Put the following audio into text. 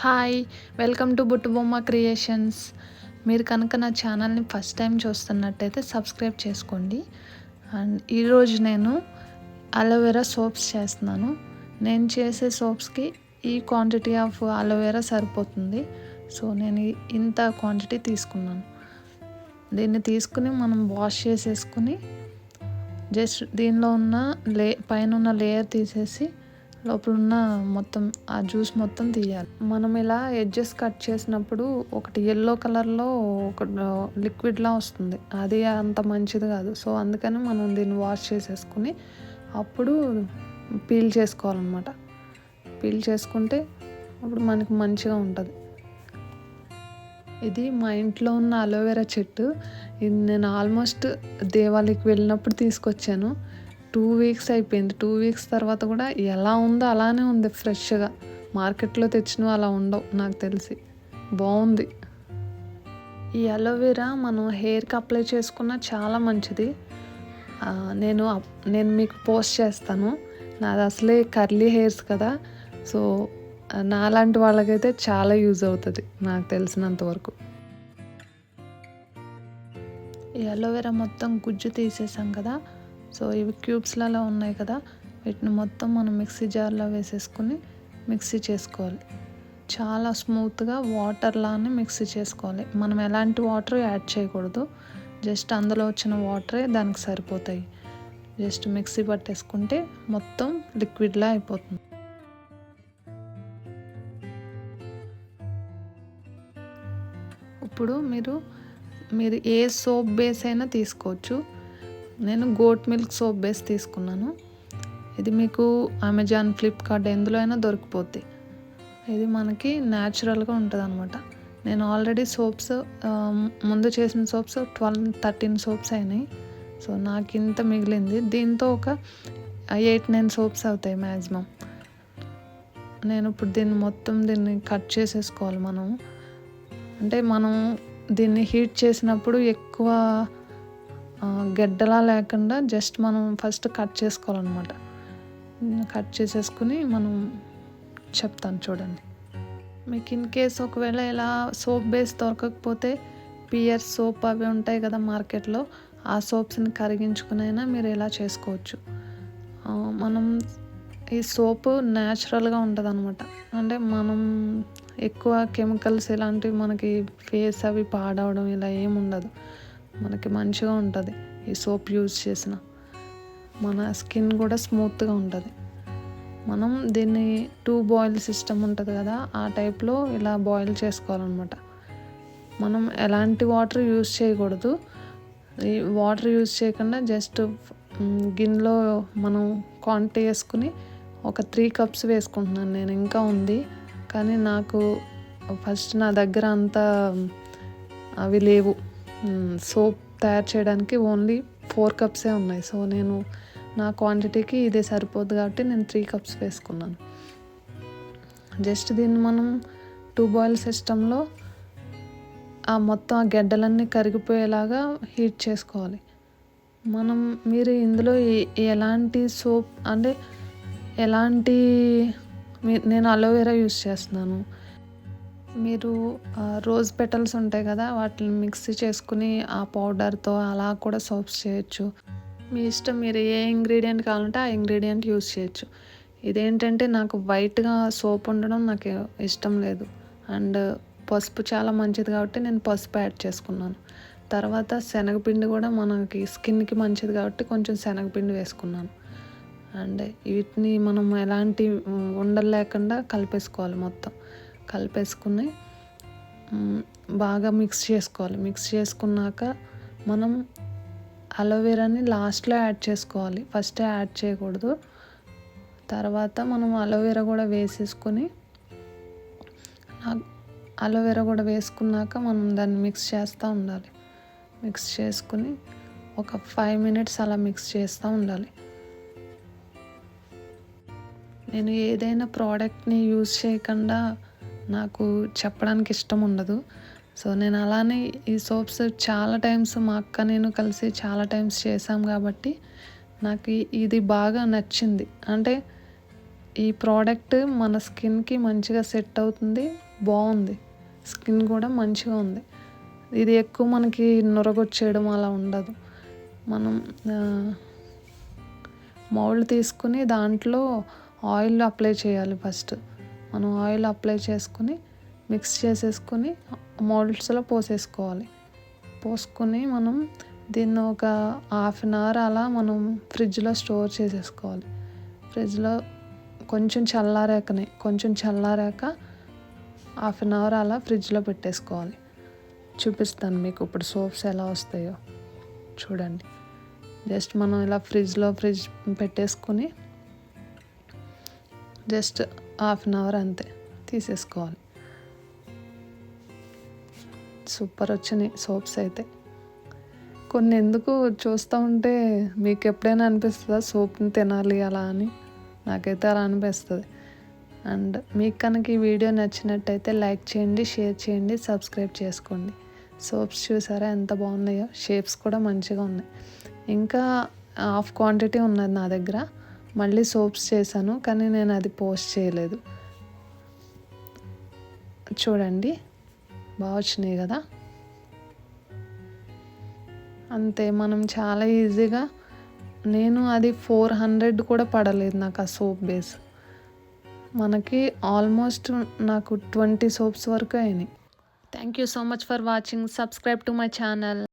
Hi welcome to బుట్టు బొమ్మ creations మీరు కనుక నా ఛానల్ని ఫస్ట్ టైం చూస్తున్నట్టయితే సబ్స్క్రైబ్ చేసుకోండి. అండ్ ఈరోజు నేను అలోవెరా సోప్స్ చేస్తున్నాను. నేను చేసే సోప్స్కి ఈ క్వాంటిటీ ఆఫ్ అలోవెరా సరిపోతుంది. సో నేను ఇంత క్వాంటిటీ తీసుకున్నాను. దీన్ని తీసుకుని మనం వాష్ చేసేసుకుని జస్ట్ దీనిలో ఉన్న లే పైన ఉన్న లేయర్ తీసేసి లోపల ఉన్న మొత్తం ఆ జ్యూస్ మొత్తం తీయాలి. మనం ఇలా ఎడ్జెస్ కట్ చేసినప్పుడు ఒకటి ఎల్లో కలర్లో ఒక లిక్విడ్లా వస్తుంది. అది అంత మంచిది కాదు. సో అందుకని మనం దీన్ని వాష్ చేసేసుకుని అప్పుడు పీల్ చేసుకోవాలన్నమాట. పీల్ చేసుకుంటే అప్పుడు మనకి మంచిగా ఉంటుంది. ఇది మా ఇంట్లో ఉన్న అలోవెరా చెట్టు. ఇది నేను ఆల్మోస్ట్ దేవాలయకి వెళ్ళినప్పుడు తీసుకొచ్చాను. టూ వీక్స్ అయిపోయింది. టూ వీక్స్ తర్వాత కూడా ఎలా ఉందో అలానే ఉంది ఫ్రెష్గా. మార్కెట్లో తెచ్చినవి అలా ఉండవు నాకు తెలిసి. బాగుంది. ఈ అలోవెరా మనం హెయిర్కి అప్లై చేసుకున్న చాలా మంచిది. నేను అప్- నేను మీకు పోస్ట్ చేస్తాను. నాది అసలే కర్లీ హెయిర్స్ కదా. సో నాలాంటి వాళ్ళకైతే చాలా యూజ్ అవుతుంది నాకు తెలిసినంత వరకు. ఈ అలోవెరా మొత్తం గుజ్జు తీసేసాం కదా. సో ఇవి క్యూబ్స్లలో ఉన్నాయి కదా వీటిని మొత్తం మనం మిక్సీ జార్లో వేసేసుకుని మిక్సీ చేసుకోవాలి. చాలా స్మూత్గా వాటర్లానే మిక్సీ చేసుకోవాలి. మనం ఎలాంటి వాటర్ యాడ్ చేయకూడదు. జస్ట్ అందులో వచ్చిన వాటరే దానికి సరిపోతాయి. జస్ట్ మిక్సీ పట్టేసుకుంటే మొత్తం లిక్విడ్లా అయిపోతుంది. ఇప్పుడు మీరు మీరు ఏ సోప్ బేస్ అయినా తీసుకోవచ్చు. నేను గోట్ మిల్క్ సోప్ బేస్ తీసుకున్నాను. ఇది మీకు అమెజాన్ ఫ్లిప్కార్ట్ ఎందులో అయినా దొరికిపోద్ది ఇది మనకి న్యాచురల్గా ఉంటుంది అనమాట నేను ఆల్రెడీ సోప్స్ ముందు చేసిన సోప్స్ ట్వెల్వ్ థర్టీన్ సోప్స్ అయినాయి. సో నాకు ఇంత మిగిలింది. దీంతో ఒక ఎయిట్ నైన్ సోప్స్ అవుతాయి మ్యాక్సిమం నేను ఇప్పుడు దీన్ని మొత్తం దీన్ని కట్ చేసేసుకోవాలి మనం. అంటే మనం దీన్ని హీట్ చేసినప్పుడు ఎక్కువ గడ్డలా లేకుండా జస్ట్ మనం ఫస్ట్ కట్ చేసుకోవాలన్నమాట. కట్ చేసేసుకుని మనం చెప్తాను చూడండి. మీకు ఇన్ కేస్ ఒకవేళ ఇలా సోప్ బేస్ దొరకకపోతే పియర్ సోప్ అవి ఉంటాయి కదా మార్కెట్లో ఆ సోప్స్ని కరిగించుకునైనా మీరు ఇలా చేసుకోవచ్చు. మనం ఈ సోపు న్యాచురల్గా ఉంటుంది అనమాట అంటే మనం ఎక్కువ కెమికల్స్ ఇలాంటివి మనకి ఫేస్ అవి పాడవడం ఇలా ఏమి ఉండదు మనకి మంచిగా ఉంటుంది. ఈ సోప్ యూజ్ చేసిన మన స్కిన్ కూడా స్మూత్గా ఉంటుంది. మనం దీన్ని టూ బాయిల్ సిస్టమ్ ఉంటుంది కదా ఆ టైప్లో ఇలా బాయిల్ చేసుకోవాలన్నమాట. మనం ఎలాంటి వాటర్ యూజ్ చేయకూడదు. ఈ వాటర్ యూజ్ చేయకుండా జస్ట్ గిన్నెలో మనం క్వాంటిటీ వేసుకుని ఒక త్రీ కప్స్ వేసుకుంటున్నాను నేను. ఇంకా ఉంది. కానీ నాకు ఫస్ట్ నా దగ్గర అంత అవి లేవు. సోప్ తయారు చేయడానికి ఓన్లీ ఫోర్ కప్సే ఉన్నాయి. సో నేను నా క్వాంటిటీకి ఇదే సరిపోద్ది కాబట్టి నేను త్రీ కప్స్ వేసుకున్నాను. జస్ట్ దీన్ని మనం టూ బాయిల్ సిస్టంలో ఆ మొత్తం ఆ గడ్డలన్నీ కరిగిపోయేలాగా హీట్ చేసుకోవాలి. మనం మీరు ఇందులో ఎలాంటి సోప్ అంటే ఎలాంటి నేను అలోవెరా యూస్ చేస్తున్నాను. మీరు రోజ్ పెటల్స్ ఉంటాయి కదా వాటిని మిక్సీ చేసుకుని ఆ పౌడర్తో అలా కూడా సోప్స్ చేయొచ్చు. మీ ఇష్టం మీరు ఏ ఇంగ్రీడియంట్ కావాలంటే ఆ ఇంగ్రీడియంట్ యూస్ చేయొచ్చు. ఇదేంటంటే నాకు వైట్గా సోప్ ఉండడం నాకు ఇష్టం లేదు. అండ్ పసుపు చాలా మంచిది కాబట్టి నేను పసుపు యాడ్ చేసుకున్నాను. తర్వాత శనగపిండి కూడా మనకి స్కిన్కి మంచిది కాబట్టి కొంచెం శనగపిండి వేసుకున్నాను. అండ్ వీటిని మనం ఎలాంటి ఉండలు లేకుండా కలిపేసుకోవాలి మొత్తం. కలిపేసుకుని బాగా మిక్స్ చేసుకోవాలి. మిక్స్ చేసుకున్నాక మనం అలోవెరాని లాస్ట్లో యాడ్ చేసుకోవాలి. ఫస్టే యాడ్ చేయకూడదు. తర్వాత మనం అలోవెరా కూడా వేసేసుకొని అలోవెరా కూడా వేసుకున్నాక మనం దాన్ని మిక్స్ చేస్తూ ఉండాలి. మిక్స్ చేసుకుని ఒక ఫైవ్ మినిట్స్ అలా మిక్స్ చేస్తూ ఉండాలి. నేను ఏదైనా ప్రోడక్ట్ని యూజ్ చేయకుండా నాకు చెప్పడానికి ఇష్టం ఉండదు. సో నేను అలానే ఈ సోప్స్ చాలా టైమ్స్ మా అక్క నేను కలిసి చాలా టైమ్స్ చేసాం కాబట్టి నాకు ఇది బాగా నచ్చింది. అంటే ఈ ప్రోడక్ట్ మన స్కిన్కి మంచిగా సెట్ అవుతుంది బాగుంది. స్కిన్ కూడా మంచిగా ఉంది. ఇది ఎక్కువ మనకి నొరగొచ్చేయడం అలా ఉండదు. మనం మౌల్డ్ తీసుకుని దాంట్లో ఆయిల్ అప్లై చేయాలి ఫస్ట్. మనం ఆయిల్ అప్లై చేసుకుని మిక్స్ చేసేసుకొని మౌల్డ్స్లో పోసేసుకోవాలి. పోసుకొని మనం దీన్ని ఒక హాఫ్ అన్ అవర్ అలా మనం ఫ్రిడ్జ్లో స్టోర్ చేసేసుకోవాలి. ఫ్రిడ్జ్లో కొంచెం చల్లారాకనే కొంచెం చల్లారాక హాఫ్ అన్ అవర్ అలా ఫ్రిడ్జ్లో పెట్టేసుకోవాలి. చూపిస్తాను మీకు ఇప్పుడు సోప్స్ ఎలా వస్తాయో. చూడండి. జస్ట్ మనం ఇలా ఫ్రిడ్జ్లో ఫ్రిడ్జ్ పెట్టేసుకుని జస్ట్ హాఫ్ అన్ అవర్ అంతే తీసేసుకోవాలి. సూపర్ వచ్చినాయి సోప్స్ అయితే. కొన్ని ఎందుకు చూస్తూ ఉంటే మీకు ఎప్పుడైనా అనిపిస్తుందా సోప్ని తినాలి అలా అని? నాకైతే అలా అనిపిస్తుంది. అండ్ మీకు కనుక ఈ వీడియో నచ్చినట్టయితే లైక్ చేయండి షేర్ చేయండి సబ్స్క్రైబ్ చేసుకోండి. సోప్స్ చూసారా ఎంత బాగున్నాయో? షేప్స్ కూడా మంచిగా ఉన్నాయి. ఇంకా హాఫ్ క్వాంటిటీ ఉన్నది నా దగ్గర. మళ్ళీ సోప్స్ చేశాను కానీ నేను అది పోస్ట్ చేయలేదు. చూడండి బాగా వచ్చినాయి కదా. అంతే మనం చాలా ఈజీగా నేను అది ఫోర్ హండ్రెడ్ కూడా పడలేదు నాకు ఆ సోప్ బేస్. మనకి ఆల్మోస్ట్ నాకు ట్వంటీ సోప్స్ వరకు అయినాయి. Thank you so much for watching subscribe to my channel